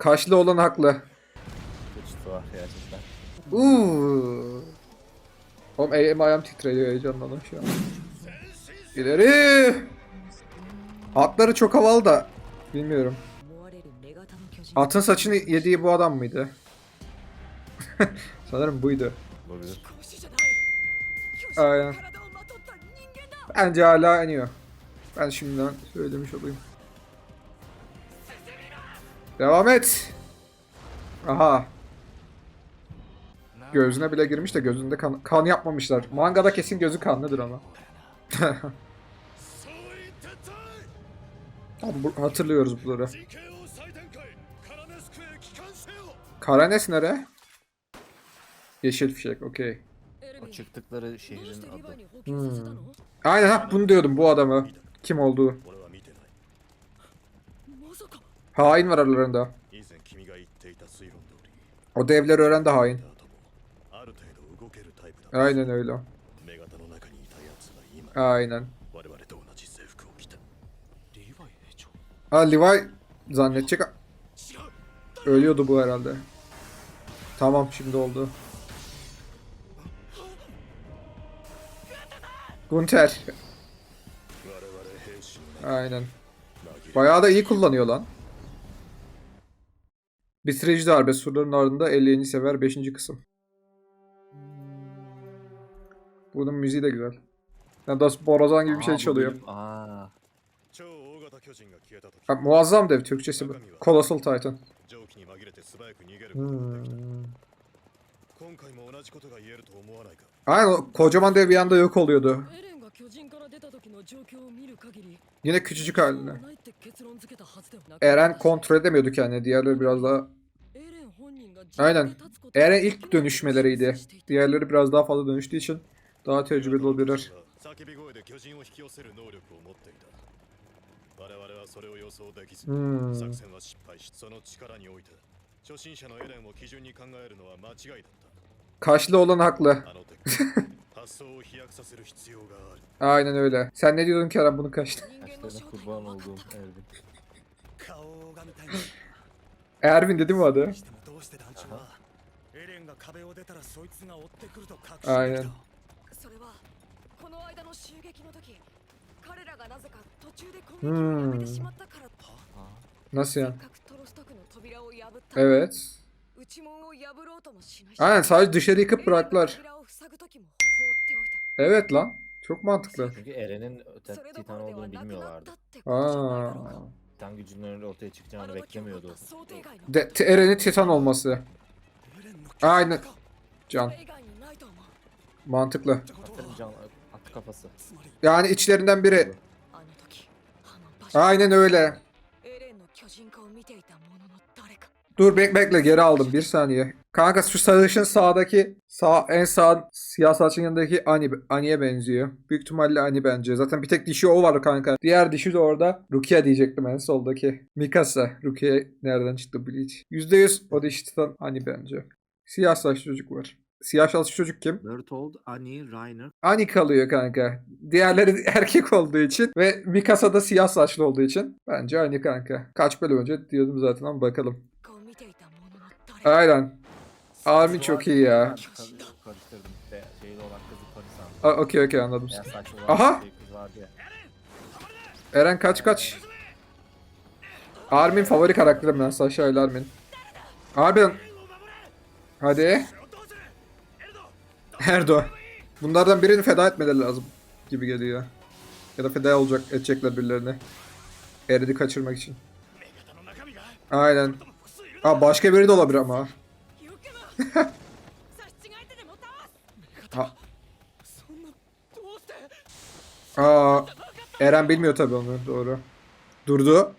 Kaşlı olan haklı. Sıçtı var gerçekten. Uuu. Oğlum elim ayağım titredi heyecanlandım şu an. İleri. Atları çok havalı da. Bilmiyorum. Atın saçını yediği bu adam mıydı? Sanırım buydu. Olabilir. Aynen. Bence hala iniyor. Ben şimdiden söylemiş olayım. Devam et. Aha. Gözüne bile girmiş de gözünde kan, kan yapmamışlar. Mangada kesin gözü kanlıdır ama. Hatırlıyoruz bunları. Karanes nere? Yeşil fişek, okey. O çıktıkları şehrin adı. Hmm. Aynen ha bunu diyordum bu adamı. Kim olduğu. Hain var aralarında. O devleri öğren de hain. Aynen öyle. Aynen. Ha Levi zannedecek. Ölüyordu bu herhalde. Tamam şimdi oldu. Gunter. Aynen. Bayağı da iyi kullanıyor lan. Bitirici darbe surların ardında 50. sever 5. kısım. Bunun müziği de güzel. Yani Das Borazan gibi bir şey çalıyor. Aa. Muazzam dev Türkçesi bu. Colossal Titan. Hmm. Aynen o kocaman dev bir anda yok oluyordu. エレンが巨人から出た時の状況を見る限り Yine küçücük そうは haline. ないって結論付けたはずではなかった Eren kontrol edemiyordu kendini. Diğerleri biraz daha... エレン本人が Aynen. 自分で立つことを Eren ilk dönüşmeleriydi. Diğerleri biraz daha fazla dönüştüğü için daha tecrübeli olabilirler. 叫び声で巨人を引き寄せる能力を持っていた我々はそれを予想できず、 Hmm. 作戦は失敗しその力において初心者のエレンを基準に考えるのは間違いだっ Kaşlı olan haklı. Aynen öyle. Sen ne diyordun Kerem bunu kaçtı? Kaşlarına kurban olduğum Ervin. Ervin dedi mi adı? Aynen. Hmm. Nasıl ya? Evet. Aynen sadece dışarı yıkıp bıraklar. Evet lan. Çok mantıklı. Çünkü Eren'in Titan olduğunu bilmiyorlardı. Aa. Titan gücünün önünde ortaya çıkacağını beklemiyordu. Eren'in titan olması. Aynen. Can. Mantıklı. Aferin kafası. Yani içlerinden biri. Aynen öyle. Dur bek bekle geri aldım bir saniye. Kanka şu sarışın sağdaki sağ en sağ siyah saçın yanındaki Ani, Ani'ye benziyor. Büyük ihtimalle Ani bence. Zaten bir tek dişi o var kanka. Diğer dişi de orada. Rukia diyecektim en soldaki. Mikasa. Rukia nereden çıktı Bleach? %100 o dişi tutan Ani bence. Siyah saçlı çocuk var. Siyah saçlı çocuk kim? Bertold, Annie, Reiner, Ani kalıyor kanka. Diğerleri erkek olduğu için ve Mikasa da siyah saçlı olduğu için bence Ani kanka. Kaç bölüm önce diyordum zaten ama bakalım. Aynen. Armin çok iyi ya. Karıştırdım. Be şeyli olan kızı Paris sandım. Aa, Okey okey anladım. Olan Aha! şey kız vardı ya. Eren kaç kaç. Armin favori karakterim ben Sasha ile Armin. Armin. Hadi. Erdo. Bunlardan birini feda etmeleri lazım gibi geliyor. Ya da feda olacak edecekler birilerini. Eren'i kaçırmak için. Aynen. Ha başka biri de olabilir ama. ha. Aa, Eren bilmiyor tabii onu. Doğru. Durdu.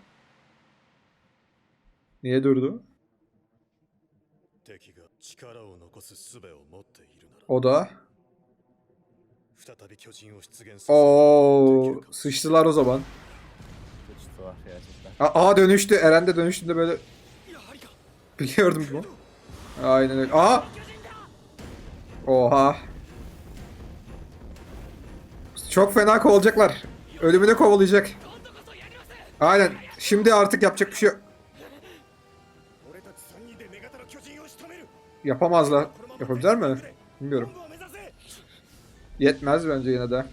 Niye durdu? O da. Oo, sıçtılar o zaman. Sıçtılar. Aa dönüştü. Eren de dönüştüğünde böyle Biliyordum bu. Aynen öyle. Aha! Oha. Çok fena kovalacaklar. Ölümünü kovalayacak. Aynen. Şimdi artık yapacak bir şey yok. Yapamazlar. Yapabilir mi? Bilmiyorum. Yetmez bence yine de.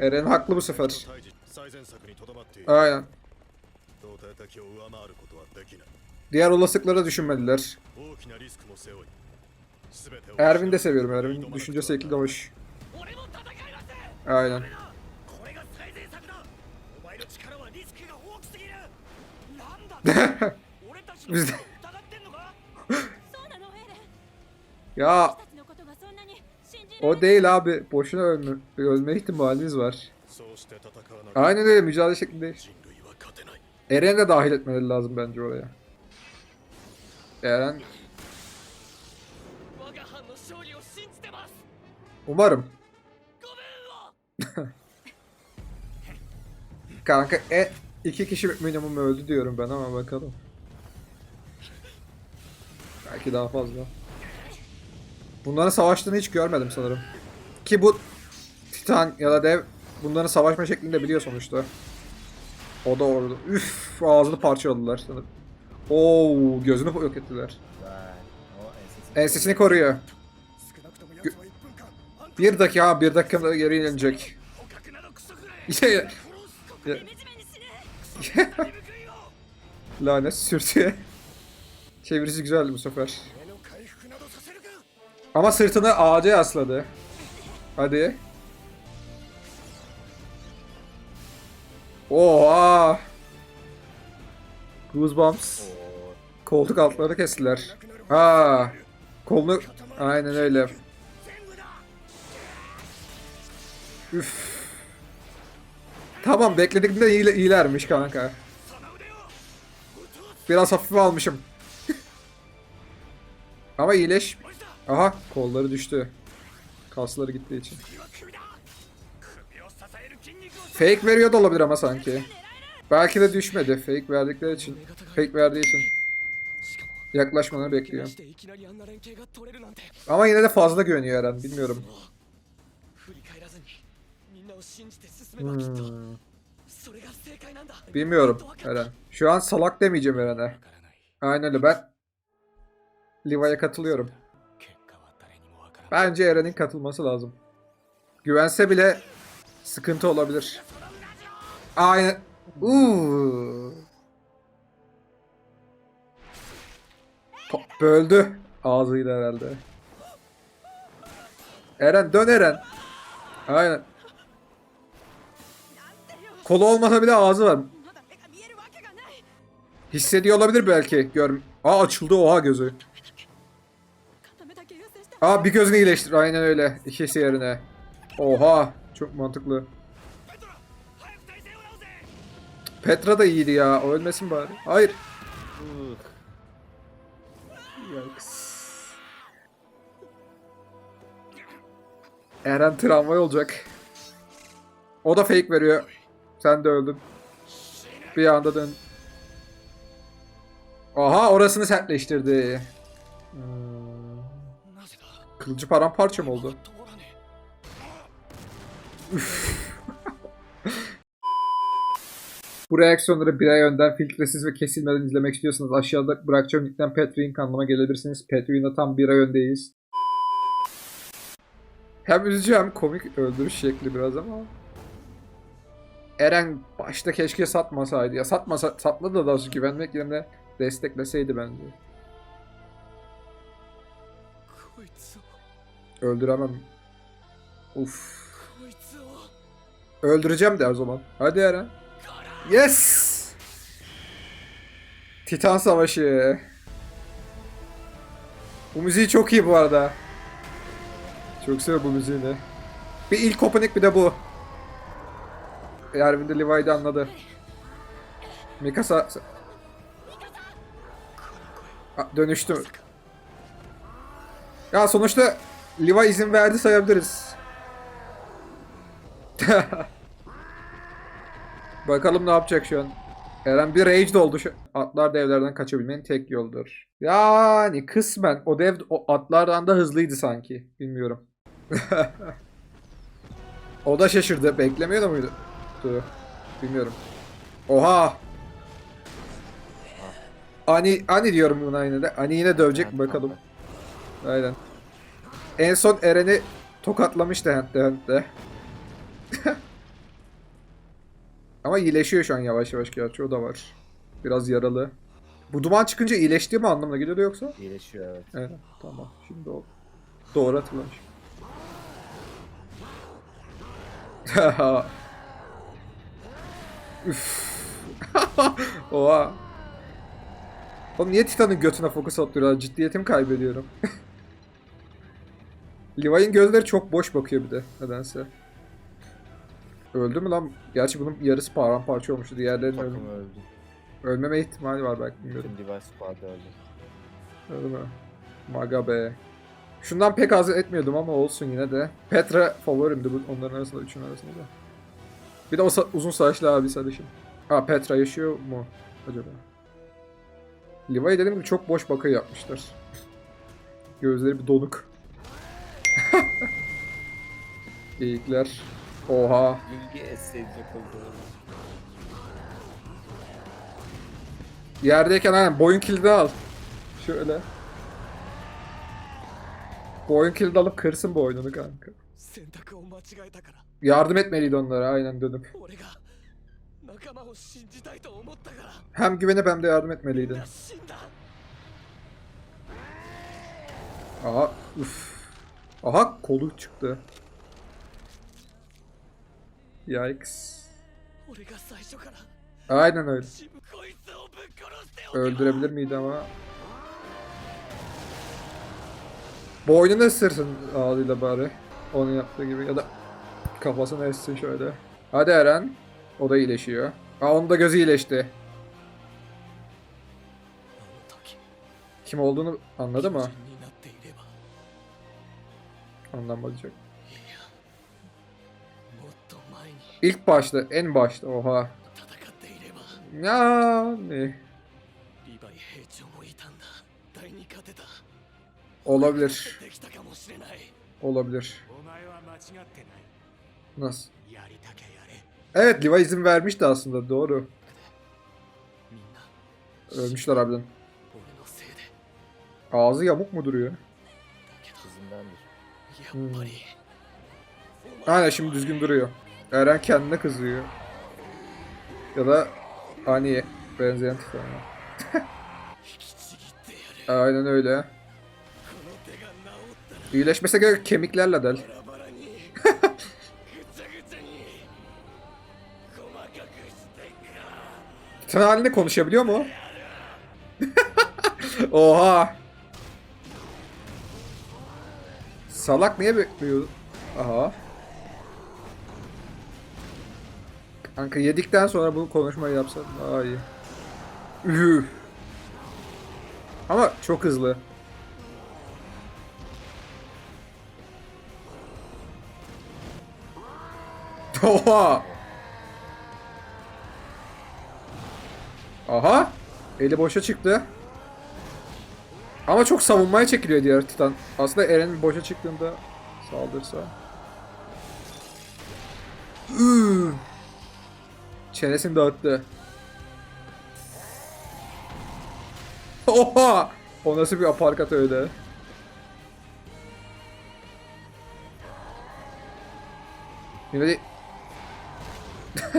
Eren haklı bu sefer. Aynen. Diğer olasılıkları düşünmediler. Ervin de seviyorum Ervin. Düşüncesi ekli de hoş. Aynen. Bizde. ya. O değil abi. Boşuna ölme, ölme ihtimaliniz var. Aynen öyle mücadele şeklinde. Eren'i de dahil etmeleri lazım bence oraya. Eren. Umarım. Kanka e, iki kişi minimum öldü diyorum ben ama bakalım. Belki daha fazla. Bunların savaştığını hiç görmedim sanırım. Ki bu Titan ya da dev bunların savaşma şeklini de biliyor sonuçta. O da orada. Üf ağzını parçaladılar sanırım. Oo gözünü yok ettiler. Ensesini koruyor. Gö bir dakika ha bir dakika geri inecek. Lanet sürtüye. Çevirisi güzeldi bu sefer. Ama sırtını ağaca yasladı. Hadi. Oha. Goosebumps. Koltuk altları kestiler. Aa, kolunu... Aynen öyle. Üf. Tamam beklediğimden iyi, iyilermiş kanka. Biraz hafife almışım. Ama iyileş. Aha kolları düştü. Kasları gittiği için. Fake veriyor da olabilir ama sanki. Belki de düşmedi fake verdikleri için. Fake verdiği için. Yaklaşmaları bekliyor. Ama yine de fazla güveniyor Eren bilmiyorum. Hmm. Bilmiyorum Eren. Şu an salak demeyeceğim Eren'e. Aynen öyle ben Liva'ya katılıyorum. Bence Eren'in katılması lazım. Güvense bile sıkıntı olabilir. Aynen. Uuu. Böldü. Ağzıyla herhalde. Eren dön Eren. Aynen. Kolu olmasa bile ağzı var. Hissediyor olabilir belki. Gör. Aa açıldı oha gözü. Aa bir gözünü iyileştir. Aynen öyle. İkisi yerine. Oha. Çok mantıklı. Petra da iyiydi ya. O ölmesin bari. Hayır. Yaks. Eren tramvay olacak. O da fake veriyor. Sen de öldün. Bir anda dön. Aha orasını sertleştirdi. Hmm. Kılıcı paramparça mı oldu? Üff. Bu reaksiyonları bir ay önden filtresiz ve kesilmeden izlemek istiyorsanız aşağıda bırakacağım linkten Patreon kanalıma gelebilirsiniz. Patreon'da tam bir ay öndeyiz. Hem üzücü hem komik öldürüş şekli biraz ama. Eren başta keşke satmasaydı. Ya satmasa, satmadı da daha güvenmek yerine destekleseydi bence. Öldüremem. Uf. Öldüreceğim de o zaman. Hadi Eren. Yes! Titan Savaşı. Bu müziği çok iyi bu arada. Çok seviyorum bu müziğini. Bir ilk opening bir de bu. Erwin de Levi'de anladı. Mikasa... Aa, Dönüştü. Ya sonuçta Levi izin verdi sayabiliriz. Bakalım ne yapacak şu an. Eren bir rage oldu şu. Atlar devlerden kaçabilmenin tek yoldur. Yani kısmen o dev o atlardan da hızlıydı sanki. Bilmiyorum. o da şaşırdı. Beklemiyor da muydu? Dur. Bilmiyorum. Oha! Ani, Ani diyorum buna yine de. Ani yine dövecek mi bakalım. Aynen. En son Eren'i tokatlamıştı Hent'te Hent'te. Ama iyileşiyor şu an yavaş yavaş gerçi o da var. Biraz yaralı. Bu duman çıkınca iyileşti mi anlamına geliyor yoksa? İyileşiyor evet. Evet tamam şimdi oldu. Doğru hatırlamış. Oha. Oğlum niye Titan'ın götüne fokus atıyorlar? Ciddiyetimi kaybediyorum. Levi'nin gözleri çok boş bakıyor bir de nedense. Öldü mü lan? Gerçi bunun yarısı paramparça olmuştu. Diğerlerinin ölüm, Takım öldü. ölmeme ihtimali var belki bilmiyorum. Bütün device squad öldü. Öyle mi? Maga be. Şundan pek haz etmiyordum ama olsun yine de. Petra favorimdi bu onların arasında, üçün arasında da. Bir de o uzun saçlı abi sarışın. Ha Petra yaşıyor mu acaba? Levi'ye dedim ki çok boş bakıyor yapmışlar. Gözleri bir donuk. Geyikler. Oha. Bilgi essay'de kullanılır. Yerdeyken aynen boyun kilidi al. Şöyle. Boyun kilidi alıp kırsın boynunu kanka. Yardım etmeliydi onlara aynen dönüp. Hem güvenip hem de yardım etmeliydi. Aha, üf. Aha kolu çıktı. Yikes. Aynen öyle. Öldürebilir miydi ama? Boynunu ısırsın ağzıyla bari. Onu yaptığı gibi ya da kafasını essin şöyle. Hadi Eren. O da iyileşiyor. Aa onun da gözü iyileşti. Kim olduğunu anladı mı? Anlamayacak. İlk başta, en başta. Oha. Ya ne? Olabilir. Olabilir. Nasıl? Evet, Levi izin vermişti aslında, doğru. Ölmüşler harbiden. Ağzı yamuk mu duruyor? Kızımdandır. Hmm. Aynen şimdi düzgün duruyor. Eren kendine kızıyor. Ya da hani benzeyen tipler. Aynen öyle. İyileşmese gerek kemiklerle del. Sen halinde konuşabiliyor mu? Oha. Salak niye bekliyor? Aha. Kanka yedikten sonra bu konuşmayı yapsan daha iyi. Üf. Ama çok hızlı. Oha. Aha. Eli boşa çıktı. Ama çok savunmaya çekiliyor diğer Titan. Aslında Eren'in boşa çıktığında saldırsa. Üü. Çenesini dağıttı. Oha! O nasıl bir aparkat öyle? De...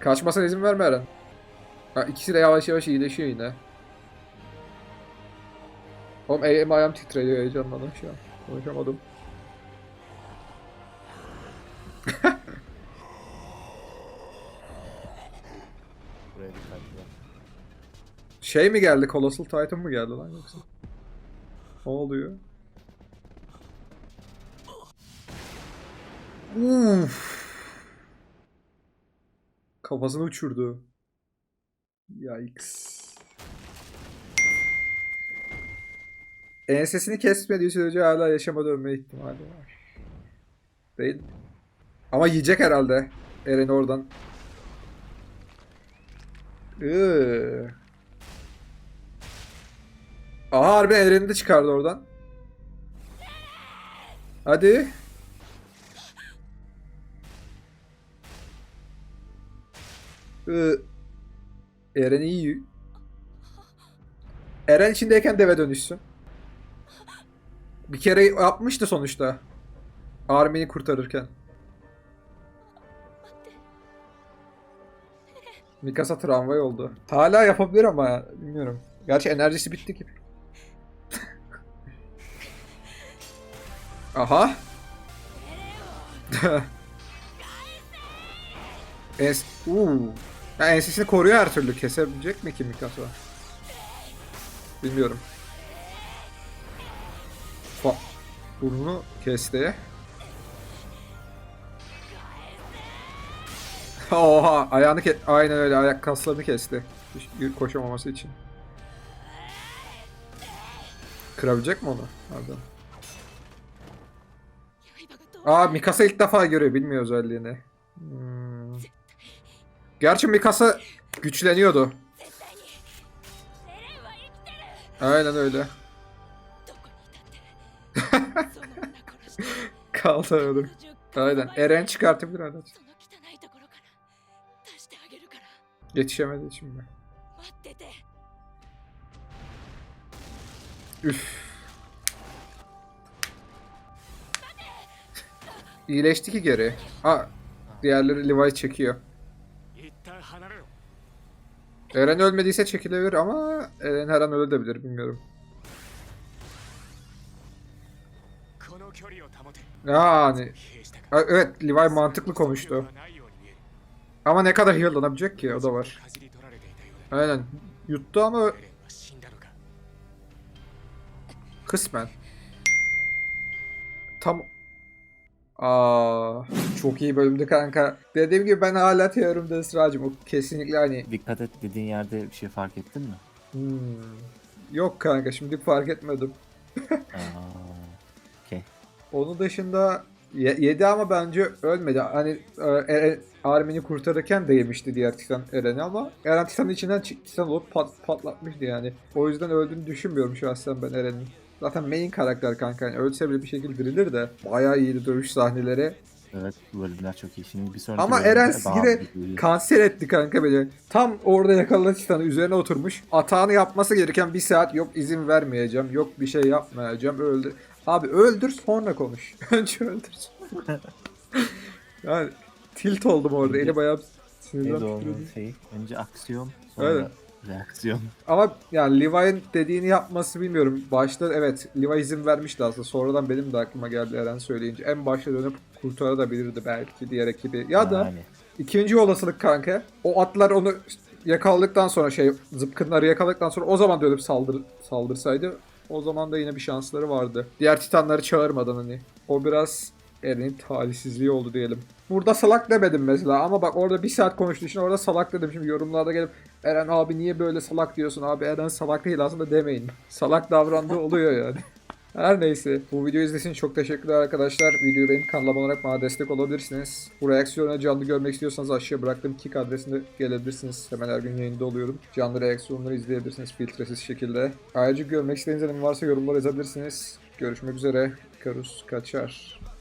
Kaçmasına izin verme Eren. Ha, ikisi de yavaş yavaş iyileşiyor yine. Oğlum elim ayağım titriyor heyecanlandım şu an. Konuşamadım. Şey mi geldi? Colossal Titan mı geldi lan yoksa? Ne oluyor? Uf. Kafasını uçurdu. Yikes. Ensesini kesmediği sürece hala yaşama dönme ihtimali var. Değil? Ama yiyecek herhalde. Eren oradan. Iıı. Aha harbi Eren'i de çıkardı oradan. Hadi. Iı. Eren iyi. Eren içindeyken deve dönüşsün. Bir kere yapmıştı sonuçta. Armin'i kurtarırken. Mikasa tramvay oldu. Hala yapabilir ama bilmiyorum. Gerçi enerjisi bitti gibi. Aha. Es Uuu. Ya ensesini koruyor her türlü. Kesebilecek mi ki Mikasa? Bilmiyorum. Fa Burnunu kesti. Oha ayağını ke aynen öyle ayak kaslarını kesti. Koşamaması için. Kırabilecek mi onu? Pardon. Aa Mikasa ilk defa görüyor. Bilmiyor özelliğini. Hmm. Gerçi Mikasa güçleniyordu. Aynen öyle. Kaldırdım. Aynen. Eren çıkartabilir araç. Yetişemedi şimdi. Üf. İyileşti ki geri. Ha diğerleri Levi çekiyor. Eren ölmediyse çekilebilir ama Eren her an ölebilir bilmiyorum. Yani evet Levi mantıklı konuştu. Ama ne kadar heal'lanabilecek ki o da var. Aynen yuttu ama kısmen. Tam Aa, çok iyi bölümdü kanka. Dediğim gibi ben hala teorimde ısrarcım. O kesinlikle hani Dikkat et dediğin yerde bir şey fark ettin mi? hmm, yok kanka şimdi fark etmedim. Aa, okey. Onun dışında ye- yedi ama bence ölmedi. Hani e, Eren- Armin'i kurtarırken de yemişti diğer Titan Eren'i ama Eren Titan'ın içinden Titan olup pat- patlatmıştı yani. O yüzden öldüğünü düşünmüyorum şahsen ben Eren'in. Zaten main karakter kanka. Yani ölse bile bir şekilde dirilir de. Bayağı iyiydi dövüş sahneleri. Evet bu bölümler çok iyi. Şimdi bir sonraki Ama Eren yine kanser etti kanka beni. Tam orada yakaladı Titan'ı üzerine oturmuş. Atağını yapması gereken bir saat yok izin vermeyeceğim. Yok bir şey yapmayacağım. Öldür. Abi öldür sonra konuş. Önce öldür yani tilt oldum orada. Eli bayağı sinirden titriyordu. şeyi? Önce aksiyon, sonra Evet. Reaksiyon. Ama yani Levi'nin dediğini yapması bilmiyorum. Başta evet Levi izin vermişti aslında. Sonradan benim de aklıma geldi Eren söyleyince. En başta dönüp kurtarabilirdi belki diğer ekibi. Ya da Yani. İkinci olasılık kanka. O atlar onu yakaladıktan sonra şey zıpkınları yakaladıktan sonra o zaman dönüp saldır, saldırsaydı o zaman da yine bir şansları vardı. Diğer titanları çağırmadan hani. O biraz Eren'in talihsizliği oldu diyelim. Burada salak demedim mesela ama bak orada bir saat konuştuğu için orada salak dedim. Şimdi yorumlarda gelip Eren abi niye böyle salak diyorsun abi Eren salak değil aslında demeyin. Salak davrandığı oluyor yani. Her neyse. Bu videoyu izlediğiniz çok teşekkürler arkadaşlar. Videoyu beğenip kanala abone olarak bana destek olabilirsiniz. Bu reaksiyonu canlı görmek istiyorsanız aşağıya bıraktığım kick adresinde gelebilirsiniz. Hemen her gün yayında oluyorum. Canlı reaksiyonları izleyebilirsiniz filtresiz şekilde. Ayrıca görmek istediğiniz anime varsa yorumlara yazabilirsiniz. Görüşmek üzere. Karus kaçar.